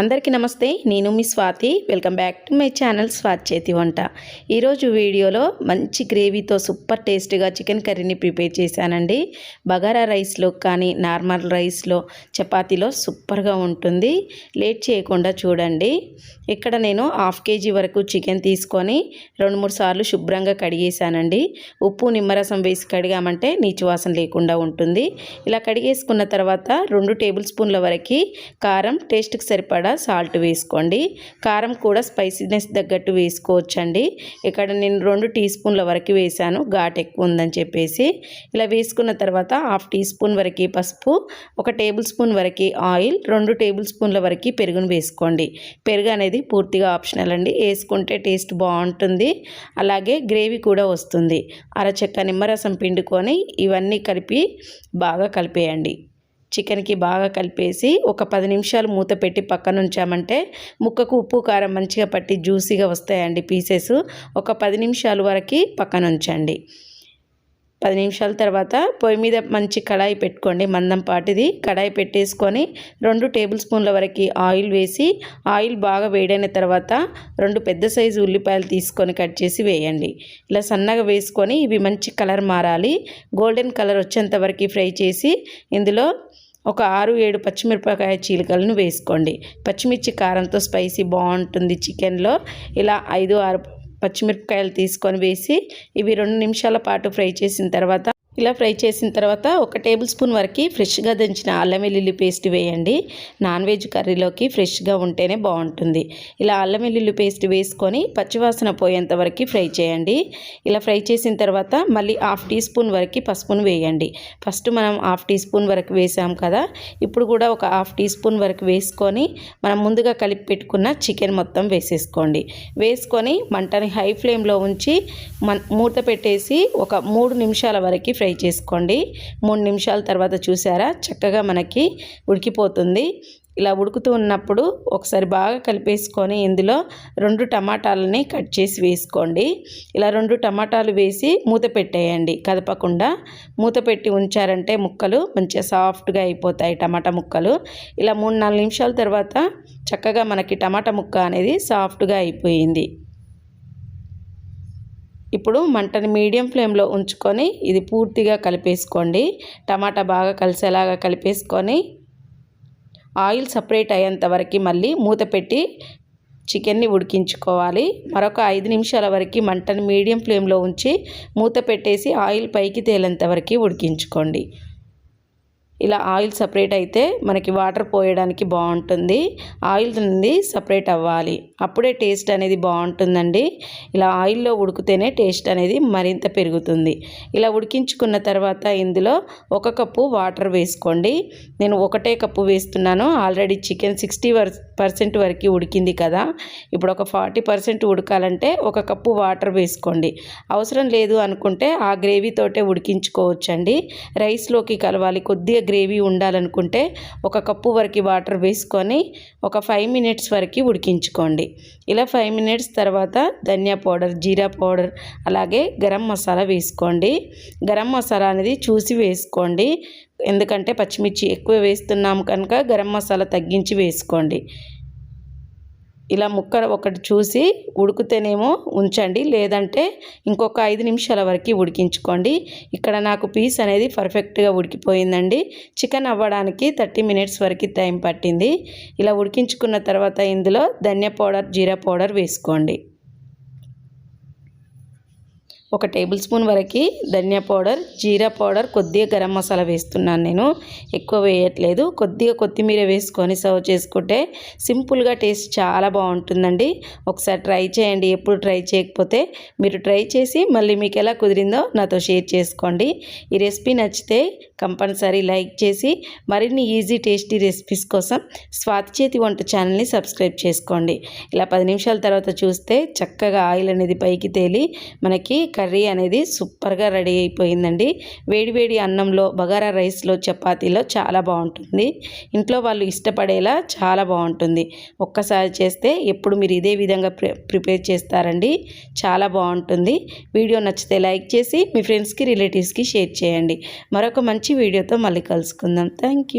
అందరికీ నమస్తే నేను మీ Swathi. Welcome back to my channel Swathi చేతి వంట. ఈరోజు వీడియోలో మంచి గ్రేవీతో సూపర్ టేస్ట్గా చికెన్ కర్రీని ప్రిపేర్ చేశానండి. బగారా రైస్లో కానీ నార్మల్ రైస్లో చపాతీలో సూపర్గా ఉంటుంది. లేట్ చేయకుండా చూడండి. ఇక్కడ నేను హాఫ్ కేజీ వరకు చికెన్ తీసుకొని రెండు మూడు సార్లు శుభ్రంగా కడిగేశానండి. ఉప్పు నిమ్మరసం వేసి కడిగామంటే నీచు వాసన లేకుండా ఉంటుంది. ఇలా కడిగేసుకున్న తర్వాత రెండు టేబుల్ స్పూన్ల వరకు కారం టేస్ట్కి సరిపడ సాల్ట్ వేసుకోండి. కారం కూడా స్పైసీనెస్ తగ్గట్టు వేసుకోవచ్చండి. ఇక్కడ నేను రెండు టీ స్పూన్ల వరకు వేసాను ఘాట్ ఎక్కువ ఉందని చెప్పేసి. ఇలా వేసుకున్న తర్వాత హాఫ్ టీ స్పూన్ వరకు పసుపు ఒక టేబుల్ స్పూన్ వరకు ఆయిల్ రెండు టేబుల్ స్పూన్ల వరకు పెరుగును వేసుకోండి. పెరుగు అనేది పూర్తిగా ఆప్షనల్ అండి. వేసుకుంటే టేస్ట్ బాగుంటుంది. అలాగే గ్రేవీ కూడా వస్తుంది. అరచెక్క నిమ్మరసం పిండుకొని ఇవన్నీ కలిపి బాగా కలిపేయండి. చికెన్కి బాగా కలిపేసి ఒక పది నిమిషాలు మూత పెట్టి పక్కన ఉంచామంటే ముక్కకు ఉప్పు కారం మంచిగా పట్టి జ్యూసీగా వస్తాయండి పీసెస్. ఒక పది నిమిషాల వరకు పక్కన ఉంచండి. పది నిమిషాల తర్వాత పొయ్యి మీద మంచి కడాయి పెట్టుకోండి. మందం పాటిది. కడాయి పెట్టేసుకొని రెండు టేబుల్ స్పూన్ల వరకు ఆయిల్ వేసి ఆయిల్ బాగా వేడైన తర్వాత రెండు పెద్ద సైజు ఉల్లిపాయలు తీసుకొని కట్ చేసి వేయండి. ఇలా సన్నగా వేసుకొని ఇవి మంచి కలర్ మారాలి. గోల్డెన్ కలర్ వచ్చేంత వరకు ఫ్రై చేసి ఇందులో ఒక ఆరు ఏడు పచ్చిమిరపకాయ చీలికలను వేసుకోండి. పచ్చిమిర్చి కారంతో స్పైసీ బాగుంటుంది చికెన్లో. ఇలా ఐదు ఆరు పచ్చిమిరపకాయలు తీసుకొని వేసి ఇవి రెండు నిమిషాల పాటు ఫ్రై చేసిన తర్వాత ఇలా ఫ్రై చేసిన తర్వాత ఒక టేబుల్ స్పూన్ వరకు ఫ్రెష్గా దంచిన అల్లం వెల్లుల్లి పేస్ట్ వేయండి. నాన్ వెజ్ కర్రీలోకి ఫ్రెష్గా ఉంటేనే బాగుంటుంది. ఇలా అల్లం వెల్లుల్లి పేస్ట్ వేసుకొని పచ్చివాసన పోయేంత వరకు ఫ్రై చేయండి. ఇలా ఫ్రై చేసిన తర్వాత మళ్ళీ హాఫ్ టీ స్పూన్ వరకు పసుపును వేయండి. ఫస్ట్ మనం హాఫ్ టీ స్పూన్ వరకు వేసాం కదా ఇప్పుడు కూడా ఒక హాఫ్ టీ స్పూన్ వరకు వేసుకొని మనం ముందుగా కలిపి పెట్టుకున్న చికెన్ మొత్తం వేసేసుకోండి. వేసుకొని మంటని హై ఫ్లేమ్లో ఉంచి మూత పెట్టేసి ఒక మూడు నిమిషాల వరకు ఫ్రై చేసుకోండి. మూడు నిమిషాల తర్వాత చూసారా? చక్కగా మనకి ఉడికిపోతుంది. ఇలా ఉడుకుతూ ఉన్నప్పుడు ఒకసారి బాగా కలిపేసుకొని ఇందులో రెండు టమాటాలని కట్ చేసి వేసుకోండి. ఇలా రెండు టమాటాలు వేసి మూత పెట్టేయండి. కదపకుండా మూత పెట్టి ఉంచారంటే ముక్కలు మంచిగా సాఫ్ట్గా అయిపోతాయి టమాటా ముక్కలు. ఇలా మూడు నాలుగు నిమిషాల తర్వాత చక్కగా మనకి టమాటా ముక్క అనేది సాఫ్ట్గా అయిపోయింది. ఇప్పుడు మంటని మీడియం ఫ్లేమ్లో ఉంచుకొని ఇది పూర్తిగా కలిపేసుకోండి. టమాటా బాగా కలిసేలాగా కలిపేసుకొని ఆయిల్ సపరేట్ అయ్యేంత వరకు మళ్ళీ మూత పెట్టి చికెన్ని ఉడికించుకోవాలి. మరొక ఐదు నిమిషాల వరకు మంటని మీడియం ఫ్లేమ్లో ఉంచి మూత పెట్టేసి ఆయిల్ పైకి తేలేంత వరకు ఉడికించుకోండి. ఇలా ఆయిల్ సపరేట్ అయితే మనకి వాటర్ పోయడానికి బాగుంటుంది. ఆయిల్ నుండి సపరేట్ అవ్వాలి. అప్పుడే టేస్ట్ అనేది బాగుంటుందండి. ఇలా ఆయిల్లో ఉడికితేనే టేస్ట్ అనేది మరింత పెరుగుతుంది. ఇలా ఉడికించుకున్న తర్వాత ఇందులో ఒక కప్పు వాటర్ వేసుకోండి. నేను ఒకటే కప్పు వేస్తున్నాను. ఆల్రెడీ చికెన్ సిక్స్టీ పర్సెంట్ వరకు ఉడికింది కదా. ఇప్పుడు ఒక ఫార్టీ పర్సెంట్ ఉడకాలంటే ఒక కప్పు వాటర్ వేసుకోండి. అవసరం లేదు అనుకుంటే ఆ గ్రేవీతోటే ఉడికించుకోవచ్చండి. రైస్లోకి కలవాలి. కొద్దిగా గ్రేవీ ఉండాలనుకుంటే ఒక కప్పు వరకు వాటర్ వేసుకొని ఒక ఫైవ్ మినిట్స్ వరకు ఉడికించుకోండి. ఇలా ఫైవ్ మినిట్స్ తర్వాత ధనియా పౌడర్ జీరా పౌడర్ అలాగే గరం మసాలా వేసుకోండి. గరం మసాలా అనేది చూసి వేసుకోండి. ఎందుకంటే పచ్చిమిర్చి ఎక్కువ వేస్తున్నాము కనుక గరం మసాలా తగ్గించి వేసుకోండి. ఇలా ముక్క ఒకటి చూసి ఉడికితేనేమో ఉంచండి. లేదంటే ఇంకొక ఐదు నిమిషాల వరకు ఉడికించుకోండి. ఇక్కడ నాకు పీస్ అనేది పర్ఫెక్ట్గా ఉడికిపోయిందండి. చికెన్ అవ్వడానికి థర్టీ మినిట్స్ వరకు టైం పట్టింది. ఇలా ఉడికించుకున్న తర్వాత ఇందులో ధనియా పౌడర్ జీరా పౌడర్ వేసుకోండి. ఒక టేబుల్ స్పూన్ వరకు ధనియా పౌడర్ జీరా పౌడర్ కొద్దిగా గరం మసాలా వేస్తున్నాను నేను. ఎక్కువ వేయట్లేదు. కొద్దిగా కొత్తిమీర వేసుకొని సర్వ్ చేసుకుంటే సింపుల్గా టేస్ట్ చాలా బాగుంటుందండి. ఒకసారి ట్రై చేయండి. ఎప్పుడు ట్రై చేయకపోతే మీరు ట్రై చేసి మళ్ళీ మీకు ఎలా కుదిరిందో నాతో షేర్ చేసుకోండి. ఈ రెసిపీ నచ్చితే కంపల్సరీ లైక్ చేసి మరిన్ని ఈజీ టేస్టీ రెసిపీస్ కోసం స్వాతి చేతి వంట ఛానల్ని సబ్స్క్రైబ్ చేసుకోండి. ఇలా పది నిమిషాల తర్వాత చూస్తే చక్కగా ఆయిల్ అనేది పైకి తేలి మనకి కర్రీ అనేది సూపర్గా రెడీ అయిపోయిందండి. వేడివేడి అన్నంలో బగారా రైస్లో చపాతీలో చాలా బాగుంటుంది. ఇంట్లో వాళ్ళు ఇష్టపడేలా చాలా బాగుంటుంది. ఒక్కసారి చేస్తే ఎప్పుడు మీరు ఇదే విధంగా ప్రిపేర్ చేస్తారండి. చాలా బాగుంటుంది. వీడియో నచ్చితే లైక్ చేసి మీ ఫ్రెండ్స్కి రిలేటివ్స్కి షేర్ చేయండి. మరొక మంచి వీడియోతో మళ్ళీ కలుసుకుందాం. థ్యాంక్